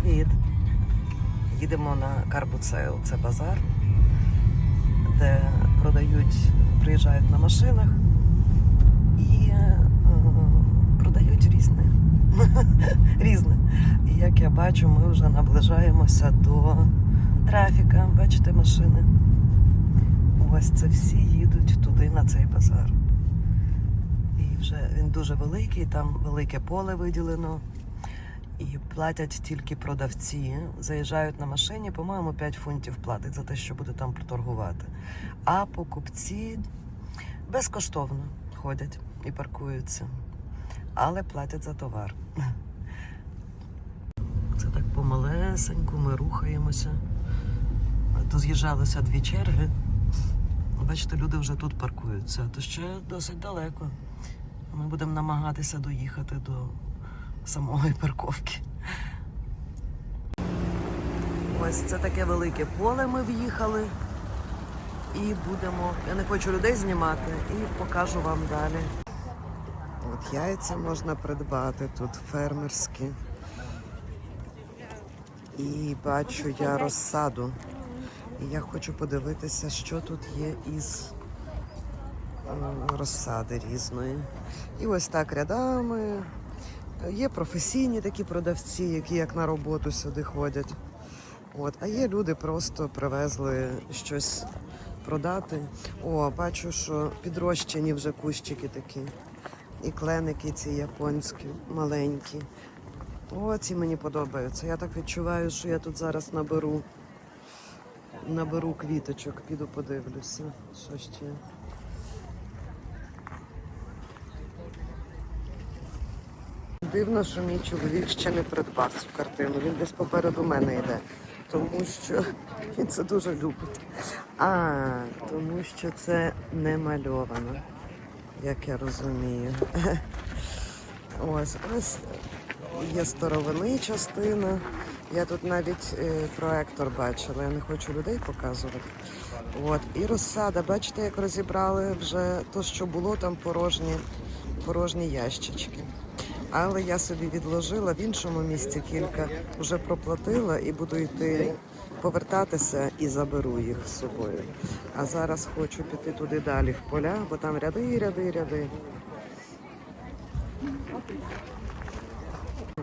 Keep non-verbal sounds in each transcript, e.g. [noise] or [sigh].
Привіт! Їдемо на Карбуцейл, це базар, де продають, приїжджають на машинах і е, продають різне. [laughs] різне. І як я бачу, ми вже наближаємося до трафіка. Бачите машини? Ось це всі їдуть туди, на цей базар. І вже він дуже великий, там велике поле виділено. І платять тільки продавці. Заїжджають на машині, по-моєму, 5 фунтів платять за те, що буде там проторгувати. А покупці безкоштовно ходять і паркуються, але платять за товар. Це так помалесеньку, ми рухаємося. То з'їжджалися дві черги. Бачите, люди вже тут паркуються, то ще досить далеко. Ми будемо намагатися доїхати до самої парковки. Ось це таке велике поле ми в'їхали. І будемо. Я не хочу людей знімати і покажу вам далі. От яйця можна придбати тут фермерські. І бачу я розсаду. І я хочу подивитися, що тут є із е, розсади різної. І ось так рядами. Є професійні такі продавці, які як на роботу сюди ходять. От. А є люди просто привезли щось продати. О, бачу, що підрощені вже кущики такі. І кленики ці японські, маленькі. О, ці мені подобаються. Я так відчуваю, що я тут зараз наберу. Наберу квіточок, піду подивлюся, що ще. Дивно, що мій чоловік ще не придбав цю картину. Він десь попереду мене йде. Тому що [laughs] він це дуже любить. А, тому що це не мальовано, як я розумію. [laughs] Ось, ось є старовини частина. Я тут навіть е, проектор бачила, я не хочу людей показувати. От. І розсада, бачите, як розібрали вже то, що було там порожні, порожні ящички. Але я собі відложила в іншому місці кілька, вже проплатила і буду йти повертатися і заберу їх з собою. А зараз хочу піти туди далі в поля, бо там ряди, ряди, ряди.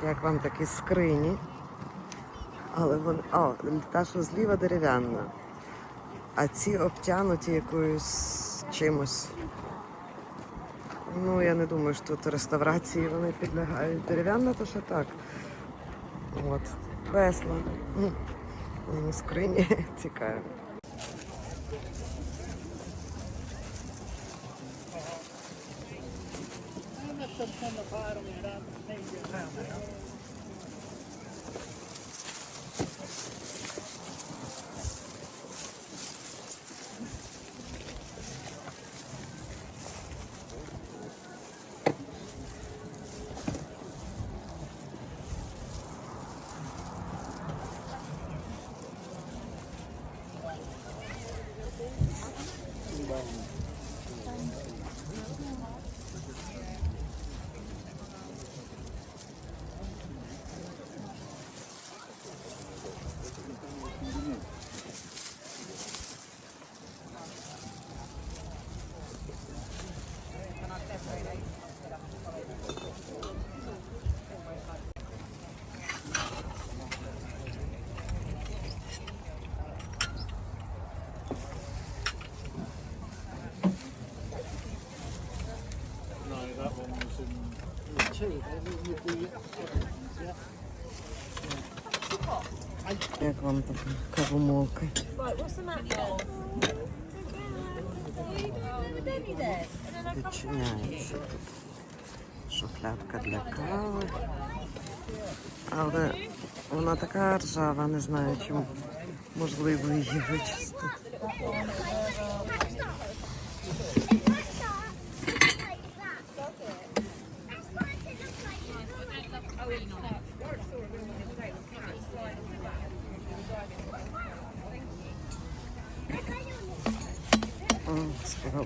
Як вам такі скрині? Але вони. О, та, що зліва дерев'яна. А ці обтянуті якоюсь чимось. Ну, я не думаю, що тут реставрації вони підлягають. Дерев'яна, то що так. От. Весла. [laughs] Ну, Скрині цікаві. The matter? Thank you. And then I come Відчиняється тут. Шуфлядка для кави. Але вона така ржава, не знаю, чим можливо її вичистити. うん、それは。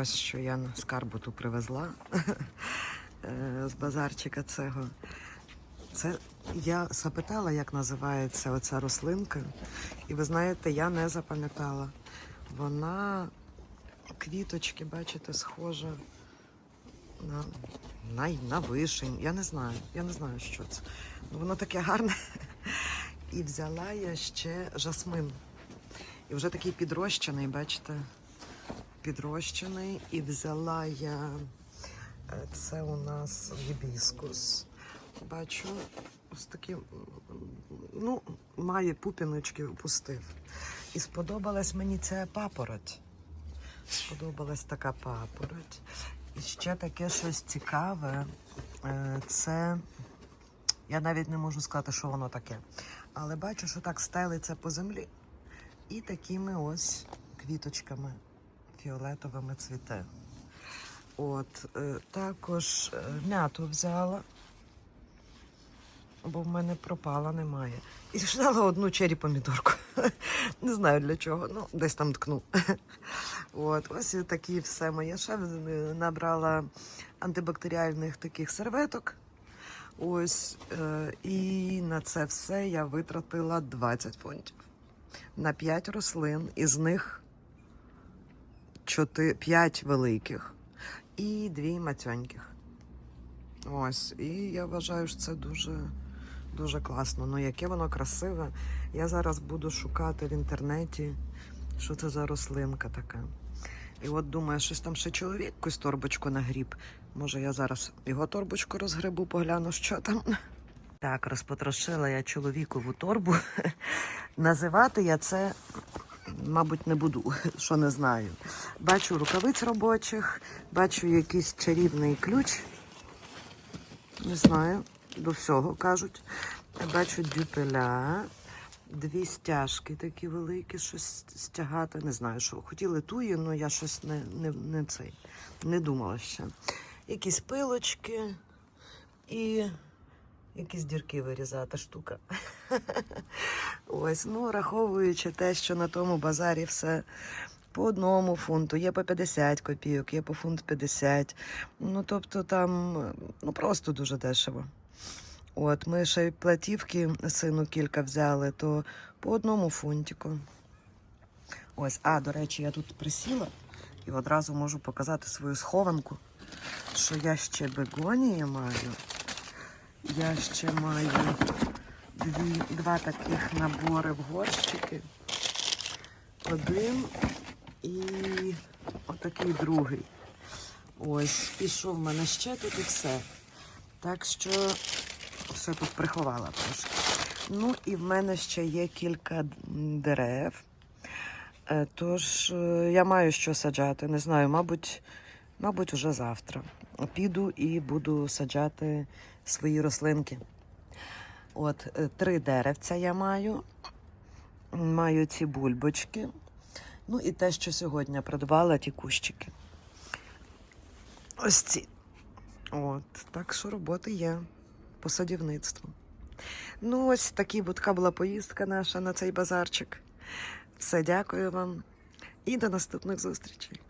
Ось що я на скарбу ту привезла [laughs] е, з базарчика цього. Це я запитала, як називається оця рослинка, і ви знаєте, я не запам'ятала. Вона квіточки, бачите, схожа на, на, на вишень. Я не знаю, я не знаю, що це. Ну, воно таке гарне. [laughs] І взяла я ще жасмин. І вже такий підрощений, бачите, підрощений. І взяла я е, це у нас гібіскус. Бачу, ось такі, ну, має пупіночки опустив. І сподобалась мені ця папороть. Сподобалась така папороть. І ще таке щось цікаве. е, Це я навіть не можу сказати, що воно таке. Але бачу, що так стелиться по землі. І такими ось квіточками фіолетовими цвіте. От, е, також е, м'яту взяла, бо в мене пропала, немає. І взяла одну чері помідорку. [laughs] Не знаю для чого, ну, десь там ткну. [laughs] От, ось і такі все моє. Ще набрала антибактеріальних таких серветок. Ось, е, і на це все я витратила 20 фунтів. На 5 рослин, із них 4, 5 великих і 2 мацьоньких. Ось, і я вважаю, що це дуже, дуже класно. Ну, яке воно красиве. Я зараз буду шукати в інтернеті, що це за рослинка така. І от думаю, щось там ще чоловік якусь торбочку нагріб. Може, я зараз його торбочку розгребу, погляну, що там. Так, розпотрошила я чоловікову торбу. [laughs] Називати я це, мабуть, не буду, [laughs] що не знаю. Бачу рукавиць робочих, бачу якийсь чарівний ключ. Не знаю, до всього кажуть. Бачу дюпеля, дві стяжки такі великі, щось стягати. Не знаю, що хотіли туї, але я щось не, не, не цей, не думала ще. Якісь пилочки і якісь дірки вирізати штука. [laughs] Ось, ну, враховуючи те, що на тому базарі все по одному фунту, є по 50 копійок, є по фунт 50. Ну, тобто там ну, просто дуже дешево. От, ми ще й платівки сину кілька взяли, то по одному фунтику. Ось, а, до речі, я тут присіла і одразу можу показати свою схованку, що я ще бегонії маю. Я ще маю дві, два таких набори в горщики. Один і отакий другий. Ось, пішов в мене ще тут і все. Так що все тут приховала трошки. Ну і в мене ще є кілька дерев. Е, Тож е, я маю що саджати. Не знаю, мабуть, мабуть, уже завтра. Піду і буду саджати свої рослинки. От е, три деревця я маю. Маю ці бульбочки. Ну і те, що сьогодні придбала, ті кущики. Ось ці. От, так що роботи є по садівництву. Ну, ось такі така була поїздка наша на цей базарчик. Все, дякую вам і до наступних зустрічей.